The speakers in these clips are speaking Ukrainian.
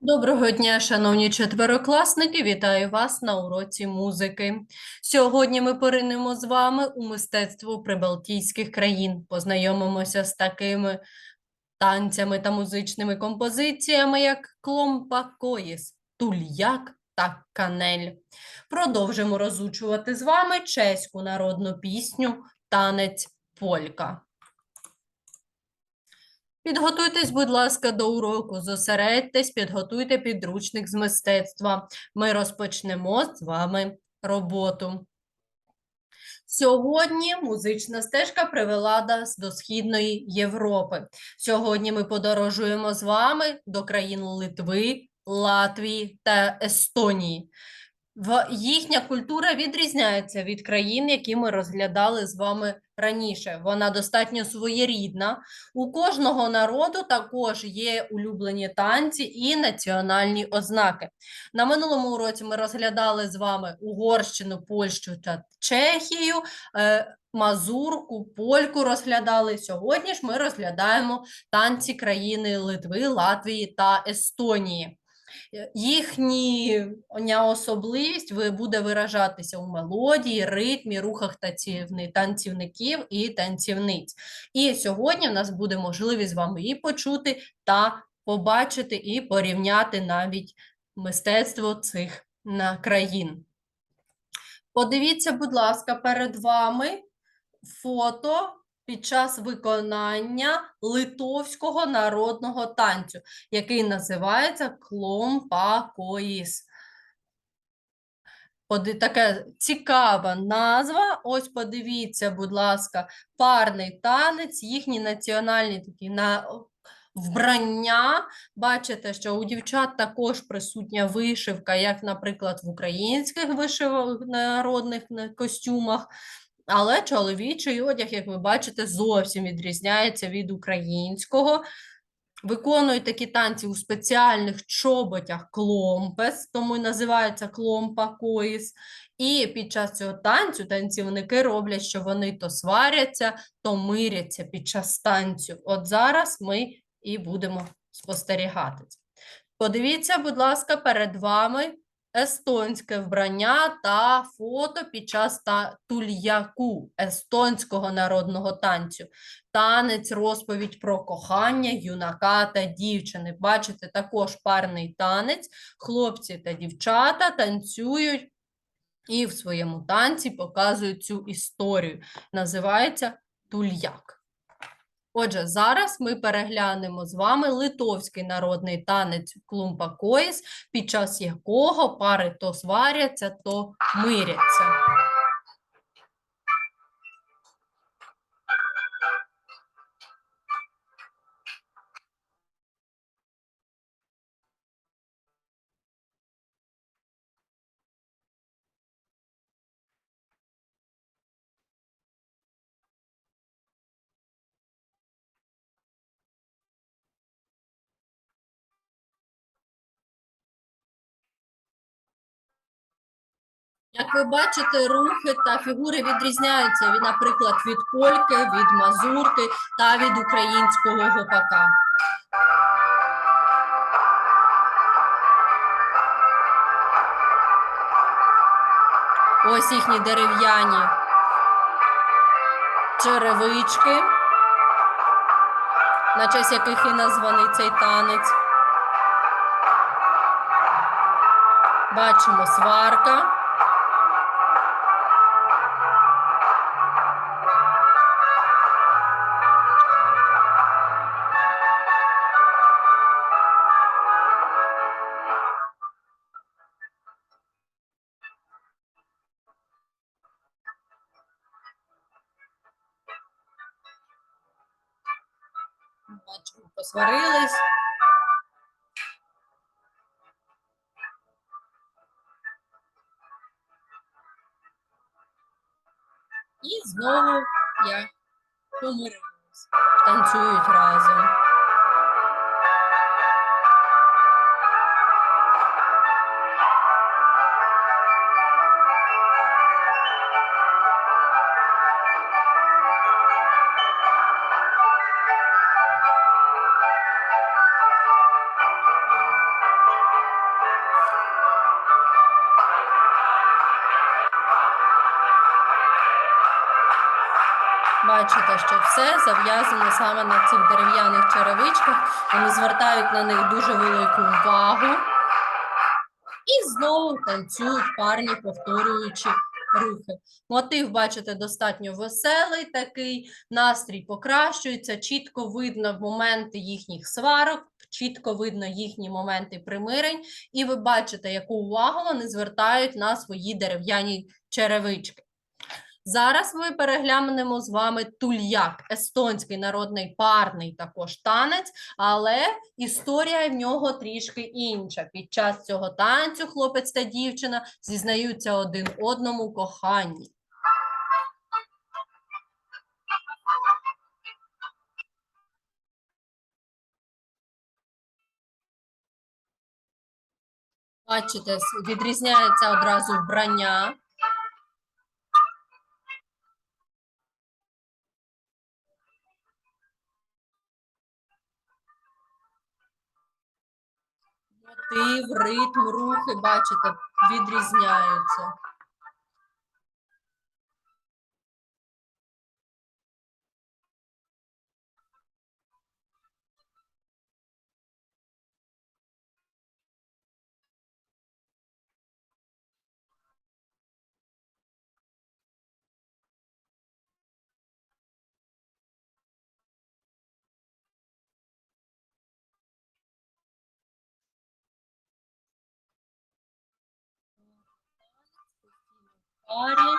Доброго дня, шановні четверокласники! Вітаю вас на уроці музики. Сьогодні ми поринемо з вами у мистецтво прибалтійських країн. Познайомимося з такими танцями та музичними композиціями, як кломпа коїс, тульяк та канель. Продовжимо розучувати з вами чеську народну пісню Танець Полька. Підготуйтесь, будь ласка, до уроку, зосередьтесь, підготуйте підручник з мистецтва. Ми розпочнемо з вами роботу. Сьогодні музична стежка привела нас до Східної Європи. Сьогодні ми подорожуємо з вами до країн Литви, Латвії та Естонії. В їхня культура відрізняється від країн, які ми розглядали з вами раніше. Вона достатньо своєрідна. У кожного народу також є улюблені танці і національні ознаки. На минулому уроці ми розглядали з вами Угорщину, Польщу та Чехію. е, Мазурку, польку розглядали. Сьогодні ж ми розглядаємо танці країни Литви, Латвії та Естонії. Їхня особливість буде виражатися у мелодії, ритмі, рухах танцівників і танцівниць. І сьогодні в нас буде можливість з вами і почути та побачити, і порівняти навіть мистецтво цих країн. Подивіться, будь ласка, перед вами фото під час виконання литовського народного танцю, який називається кломпакоїс. Така цікава назва. Ось подивіться, будь ласка, парний танець, їхні національні такі на вбрання. Бачите, що у дівчат також присутня вишивка, як, наприклад, в українських вишивок народних костюмах. Але чоловічий одяг, як ви бачите, зовсім відрізняється від українського. Виконують такі танці у спеціальних чоботях кломпес, тому і називається кломпа коїс. І під час цього танцю танцівники роблять, що вони то сваряться, то миряться під час танцю. От зараз ми і будемо спостерігати. Подивіться, будь ласка, перед вами естонське вбрання та фото під час та тульяку естонського народного танцю. Танець, розповідь про кохання юнака та дівчини. Бачите, також парний танець. Хлопці та дівчата танцюють і в своєму танці показують цю історію. Називається тульяк. Отже, зараз ми переглянемо з вами литовський народний танець клумпа коїс, під час якого пари то сваряться, то миряться. Як ви бачите, рухи та фігури відрізняються, від, наприклад, від польки, від мазурки та від українського гопака. Ось їхні дерев'яні черевички, на честь яких і названий цей танець. Бачимо сварка. Бачимо, посварились. І знову я помирилась. Танцюють разом. Бачите, що все зав'язано саме на цих дерев'яних черевичках. Вони звертають на них дуже велику увагу. І знову танцюють парні, повторюючи рухи. Мотив, бачите, достатньо веселий такий, настрій покращується, чітко видно моменти їхніх сварок, чітко видно їхні моменти примирень, і ви бачите, яку увагу вони звертають на свої дерев'яні черевички. Зараз ми переглянемо з вами тульяк, естонський народний парний також танець, але історія в нього трішки інша. Під час цього танцю хлопець та дівчина зізнаються один одному коханні. Бачите, відрізняється одразу вбрання. Мотив, ритм, рухи, бачите, відрізняються. Парі.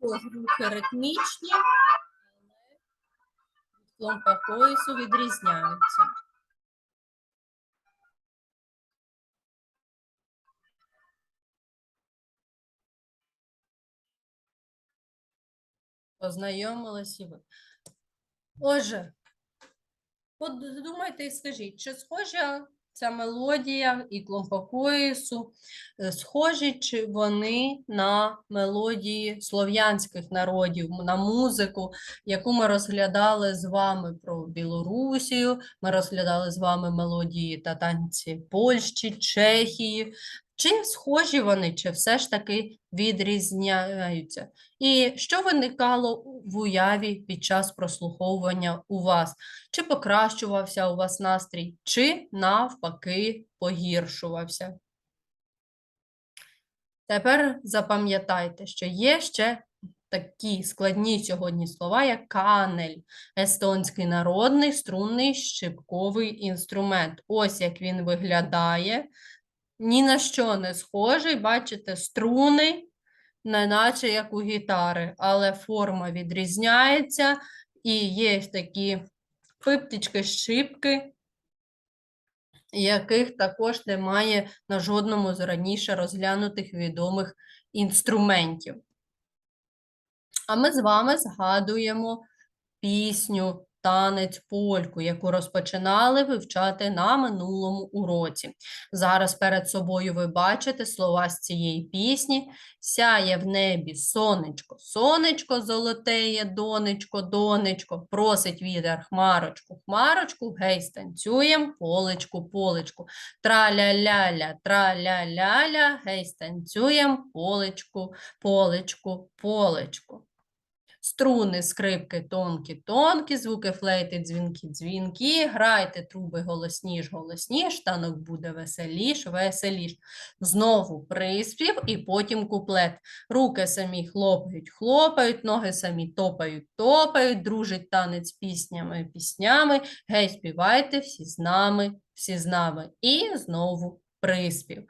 Також рухи ритмічні, але відклон по поясу відрізняються. Познайомились і ви. Отже, подумайте і скажіть, чи схожа ця мелодія і клон по поясу, е, схожі чи вони на мелодії слов'янських народів, на музику, яку ми розглядали з вами про Білорусію, ми розглядали з вами мелодії та танці Польщі, Чехії. Чи схожі вони, чи все ж таки відрізняються? І що виникало в уяві під час прослуховування у вас? Чи покращувався у вас настрій, чи навпаки погіршувався? Тепер запам'ятайте, що є ще такі складні сьогодні слова, як канель, естонський народний струнний щипковий інструмент. Ось як він виглядає. Ні на що не схожий, бачите, струни, неначе як у гітари, але форма відрізняється і є такі пиптички, щипки, яких також немає на жодному з раніше розглянутих відомих інструментів. А ми з вами згадуємо пісню Танець польку, яку розпочинали вивчати на минулому уроці. Зараз перед собою ви бачите слова з цієї пісні. Сяє в небі сонечко, сонечко золотеє, донечко, донечко, просить вітер хмарочку, хмарочку, гей, станцюєм, полечку, полечку. Траля-ля-ля, траля-ля-ля, гей, станцюєм, полечку, полечку, полечку. Струни, скрипки тонкі, тонкі, звуки флейти, дзвінки, дзвінки. Грайте труби голосніш, голосніш, танок буде веселіш, веселіш. Знову приспів і потім куплет. Руки самі хлопають, хлопають, ноги самі топають, топають, дружить танець піснями, піснями. Гей, співайте всі з нами, всі з нами. І знову приспів.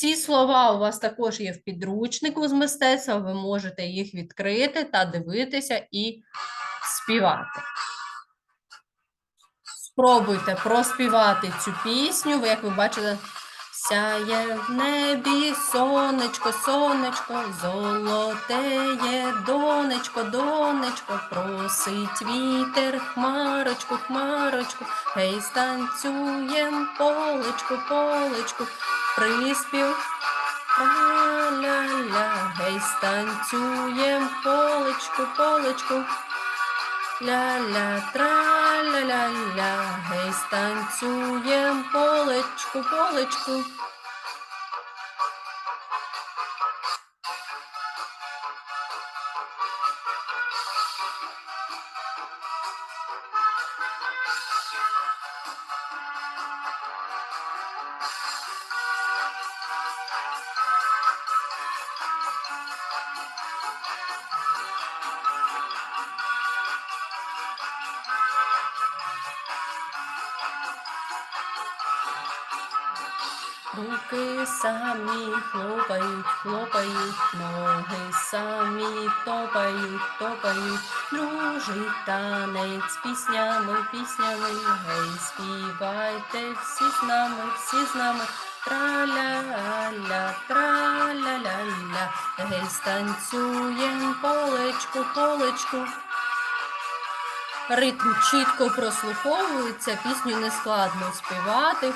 Ці слова у вас також є в підручнику з мистецтва, ви можете їх відкрити та дивитися і співати. Спробуйте проспівати цю пісню, ви, як ви бачите, сяє в небі сонечко, сонечко, золотеє, донечко, донечко, просить вітер, хмарочку, хмарочку, гей, станцюєм, полечку, полечку, приспів. Ля-ля-ля, гей, станцюєм, полечку, полечку. Ля-ля, тра-ля-ля-ля, гей, станцюєм, полечку, полечку. Руки самі хлопають, хлопають, ноги самі топають, топають, дружить танець піснями, піснями, гей, співайте всі з нами, всі з нами. Траля-ля, траля-ля-ля, гей, станцюєм полечку, полечку. Ритм чітко прослуховується, пісню не складно співати.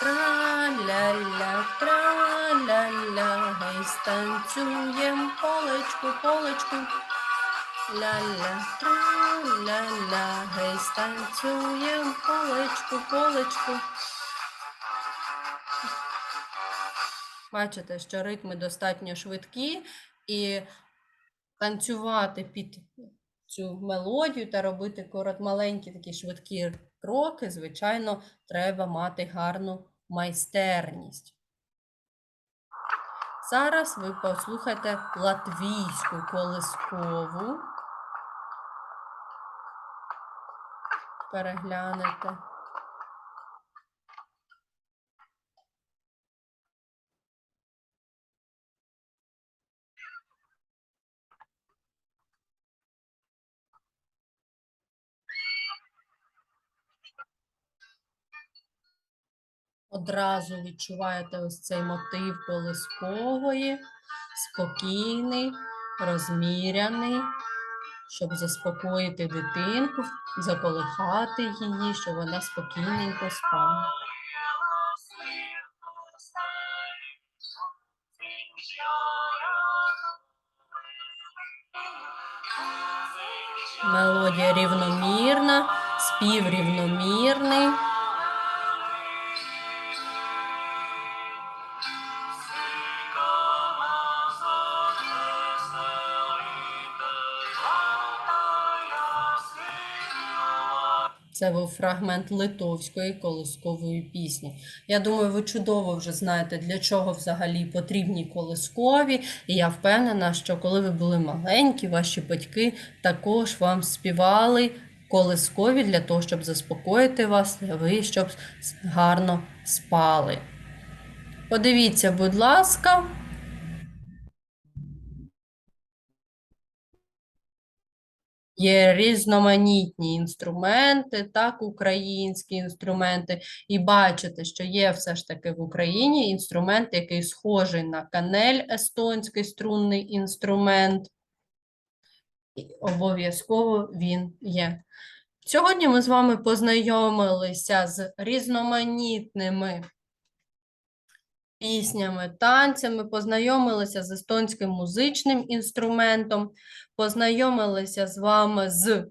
Траля-ля, траля-ля, гей, станцюєм полечку, полечку. Ля-ля, траля-ля, гей, станцюєм полечку, полечку. Бачите, що ритми достатньо швидкі, і танцювати під цю мелодію та робити корот маленькі такі швидкі кроки, звичайно, треба мати гарну майстерність. Зараз ви послухайте латвійську колискову. Переглянете. Одразу відчуваєте ось цей мотив колискової, спокійний, розміряний, щоб заспокоїти дитинку, заколихати її, щоб вона спокійненько спала. Мелодія рівномірна, спів рівномірний. Це був фрагмент литовської колискової пісні. Я думаю, ви чудово вже знаєте, для чого взагалі потрібні колискові. І я впевнена, що коли ви були маленькі, ваші батьки також вам співали колискові для того, щоб заспокоїти вас, ви щоб гарно спали. Подивіться, будь ласка. Є різноманітні інструменти, так, українські інструменти. І бачите, що є все ж таки в Україні інструмент, який схожий на канель, естонський струнний інструмент. Обов'язково він є. Сьогодні ми з вами познайомилися з різноманітними піснями, танцями, познайомилися з естонським музичним інструментом, познайомилися з вами з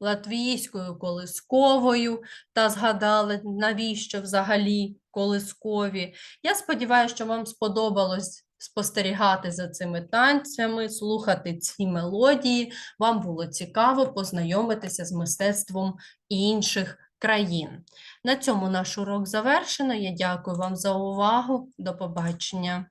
латвійською колисковою та згадали, навіщо взагалі колискові. Я сподіваюся, що вам сподобалось спостерігати за цими танцями, слухати ці мелодії. Вам було цікаво познайомитися з мистецтвом інших країн. На цьому наш урок завершено. Я дякую вам за увагу. До побачення.